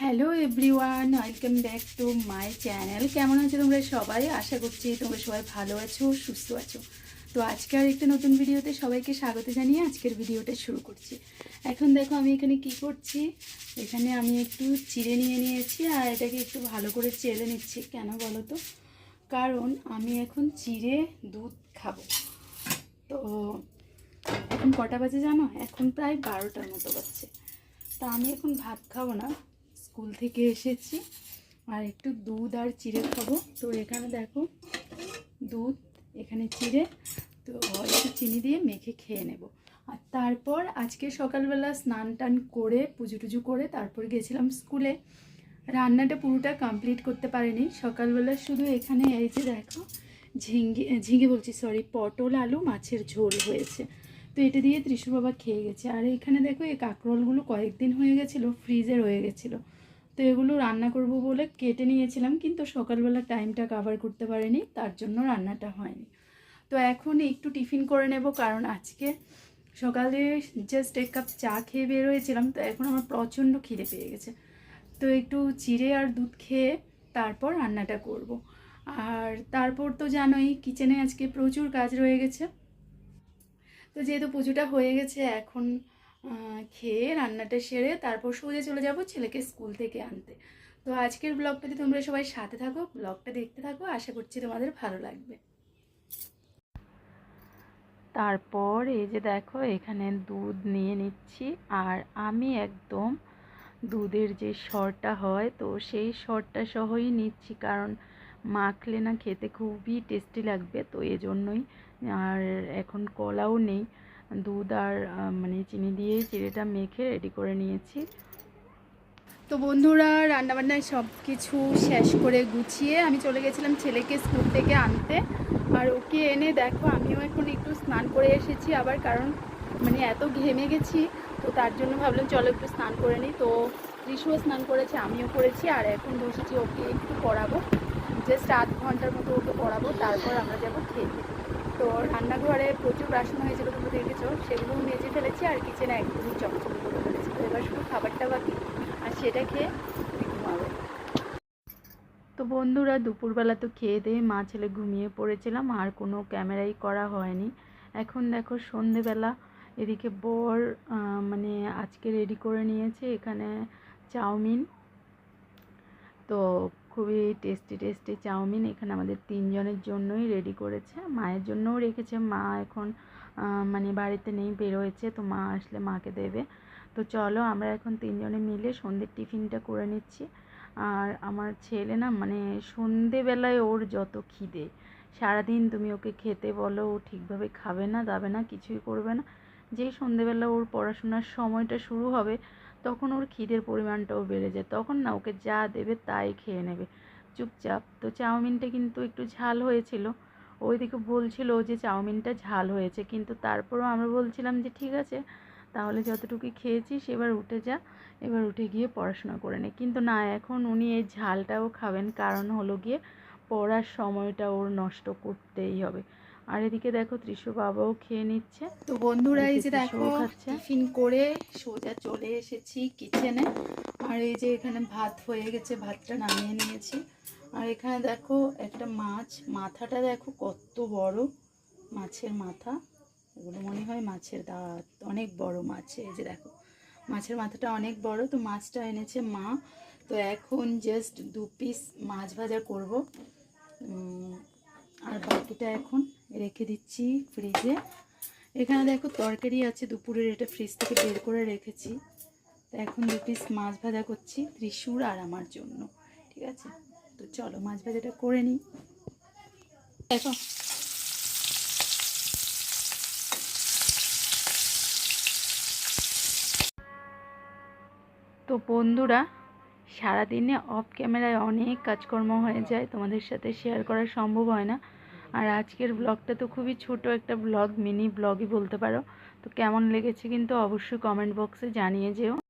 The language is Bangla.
Hello everyone, welcome back to my channel. কেমন আছো তোমরা সবাই? আশা করছি তোমরা সবাই ভালো আছো, সুস্থ আছো। তো আজকে আর একটা নতুন ভিডিওতে সবাইকে স্বাগত জানিয়ে আজকের ভিডিওটা শুরু করছি। এখন দেখো আমি এখানে কি করছি? এখানে আমি একটু চিড়ে নিয়ে নিয়েছি আর এটাকে একটু ভালো করে চেলে নিচ্ছি। কেন বলো তো? কারণ আমি এখন চিড়ে দুধ খাব। তো এখন কটা বাজে জানো? এখন প্রায় বারোটার মতো বাজছে। তা আমি এখন ভাত খাব না। স্কুল থেকে এসেছি। আর একটু দুধ আর চিড়ে খাব। তো এখানে দেখো দুধ, এখানে চিড়ে। তো একটু চিনি দিয়ে মেখে খেয়ে নেব। আর তারপর আজকে সকালবেলা স্নান টান করে, পুজো টুজো করে তারপর গেছিলাম স্কুলে। রান্নাটা পুরোটা কমপ্লিট করতে পারিনি। সকালবেলা শুধু এখানে এই যে দেখো ঝিঙ্গে ঝিঙ্গে বলছি সরি পটল, আলু, মাছের ঝোল হয়েছে। তো এটা দিয়ে ত্রিশুর বাবা খেয়ে গেছে। আর এখানে দেখো এই কাঁকরোলগুলো কয়েকদিন হয়ে গেছিল ফ্রিজে রয়ে গেছিল। তো এগুলো রান্না করব বলে কেটে নিয়েছিলাম, কিন্তু সকালবেলা টাইমটা কাভার করতে পারিনি, তার জন্য রান্নাটা হয়নি। তো এখন একটু টিফিন করে নেব, কারণ আজকে সকালে জাস্ট এক কাপ চা খেয়ে বের হয়েছিলাম তো এখন আমার প্রচণ্ড খিদে পেয়ে গেছে। তো একটু চিড়ে আর দুধ খেয়ে তারপর রান্নাটা করব। আর তারপর তো জানোই কিচেনে আজকে প্রচুর কাজ রয়ে গেছে। তো যেহেতু পুজোটা হয়ে গেছে, এখন খেয়ে রান্নাটা সেরে তারপর সোজা চলে যাব ছেলেকে স্কুল থেকে আনতে। তো আজকের ব্লগটাতে তোমরা সবাই সাথে থাকো, ব্লগটা দেখতে থাকো, আশা করছি তোমাদের ভালো লাগবে। তারপর এই যে দেখো, এখানে দুধ নিয়ে নিচ্ছি, আর আমি একদম দুধের যে সরটা হয়, তো সেই সরটা সহই নিচ্ছি, কারণ মাখলে না খেতে খুবই টেস্টি লাগবে, তো এজন্যই। আর এখন কলাও নেই দুধ আর মানে চিনি দিয়ে চিড়েটা মেখে রেডি করে নিয়েছি। তো বন্ধুরা, রান্নাবান্নায় সব কিছু শেষ করে গুছিয়ে আমি চলে গেছিলাম ছেলেকে স্কুল থেকে আনতে। আর ওকে এনে দেখো, আমিও এখন একটু স্নান করে এসেছি আবার, কারণ মানে এত ঘেমে গেছি, তো তার জন্য ভাবলাম চলো একটু স্নান করে নিই। তো ঋষুও স্নান করেছে, আমিও করেছি, আর এখন বসেছি ওকে একটু পড়াবো। জাস্ট আধ ঘণ্টার মতো ওকে পড়াবো, তারপর আমরা যাব খেতে তো রান্নাঘরে প্রচুর বাসন হয়েছিল তুমি দেখেছ, সেগুলোও মেজে ফেলেছি আর কিচেনে একদমই চকচকে করে ফেলেছি। তো এবার শুধু খাবারটা বাকি, আর সেটা খেয়ে তো বন্ধুরা, দুপুরবেলা তো খেয়ে দিয়ে মা ছেলে ঘুমিয়ে পড়েছিলাম, আর কোনো ক্যামেরাই করা হয়নি। এখন দেখো সন্ধেবেলা, এদিকে বর মানে আজকে রেডি করে নিয়েছে এখানে চাউমিন। তো খুবই টেস্টি টেস্টি চাউমিন এখানে আমাদের তিনজনের জন্যই রেডি করেছে। মায়ের জন্যও রেখেছে। মা এখন মানে বাড়িতে নেই, বেরোয়েছে, তো মা আসলে মাকে দেবে। তো চলো আমরা এখন তিনজনে মিলে সন্ধ্যের টিফিনটা করে নিচ্ছি। আর আমার ছেলে না মানে সন্ধেবেলায় ওর যত খিদে, সারাদিন তুমি ওকে খেতে বলো, ও ঠিকভাবে খাবে না, দাবে না, কিছুই করবে না। যেই সন্ধেবেলা ওর পড়াশোনার সময়টা শুরু হবে তখন ওর খিদের পরিমাণটাও বেড়ে যায়। তখন না ওকে যা দেবে তাই খেয়ে নেবে। চুপচাপ, তো চাউমিনটা কিন্তু একটু ঝাল হয়েছিল। ওইদিকে বলছিল যে চাউমিনটা ঝাল হয়েছে, কিন্তু তারপরও আমরা বলছিলাম যে ঠিক আছে, তাহলে যতটুকু খেয়েছিস এবার উঠে যা, এবার উঠে গিয়ে পড়াশোনা করে নে। কিন্তু না, এখন উনি এই ঝালটাও খাবেন, কারণ হলো গিয়ে পড়ার সময়টা ওর নষ্ট করতেই হবে। আর এদিকে দেখো ত্রিশু বাবাও খেয়ে নিচ্ছে। তো বন্ধুরা এই যে দেখো টিফিন করে সোজা চলে এসেছি কিচেনে আর এই যে এখানে ভাত হয়ে গেছে ভাতটা নামিয়ে নিয়েছি। আর এখানে দেখো একটা মাছ মাথাটা দেখো কত বড় মাছের মাথা। এগুলো মনে হয় মাছের দাঁত অনেক বড় মাছ। এই যে দেখো মাছের মাথাটা অনেক বড়। তো মাছটা এনেছে মা। তো এখন জাস্ট দু পিস মাছ ভাজা করব। আর বাকিটা এখন রেখে দিচ্ছি ফ্রিজে। এখানে দেখো তরকারি আছে, দুপুরের এটা ফ্রিজ থেকে বের করে রেখেছি। তো এখন দু পিস মাছ ভাজা করছি, ত্রিশুর আর আমার জন্য, ঠিক আছে? তো চলো মাছ ভাজাটা করে নিই। দেখো। তো বন্ধুরা সারাদিনে অফ ক্যামেরায় অনেক কাজকর্ম হয়ে যায়, তোমাদের সাথে শেয়ার করা সম্ভব হয় না। আর আজকের ব্লগটা তো খুবই ছোট একটা ব্লগ মিনি ব্লগই বলতে পারো। তো কেমন লেগেছে কিন্তু অবশ্যই কমেন্ট বক্সে জানিয়ে যেও।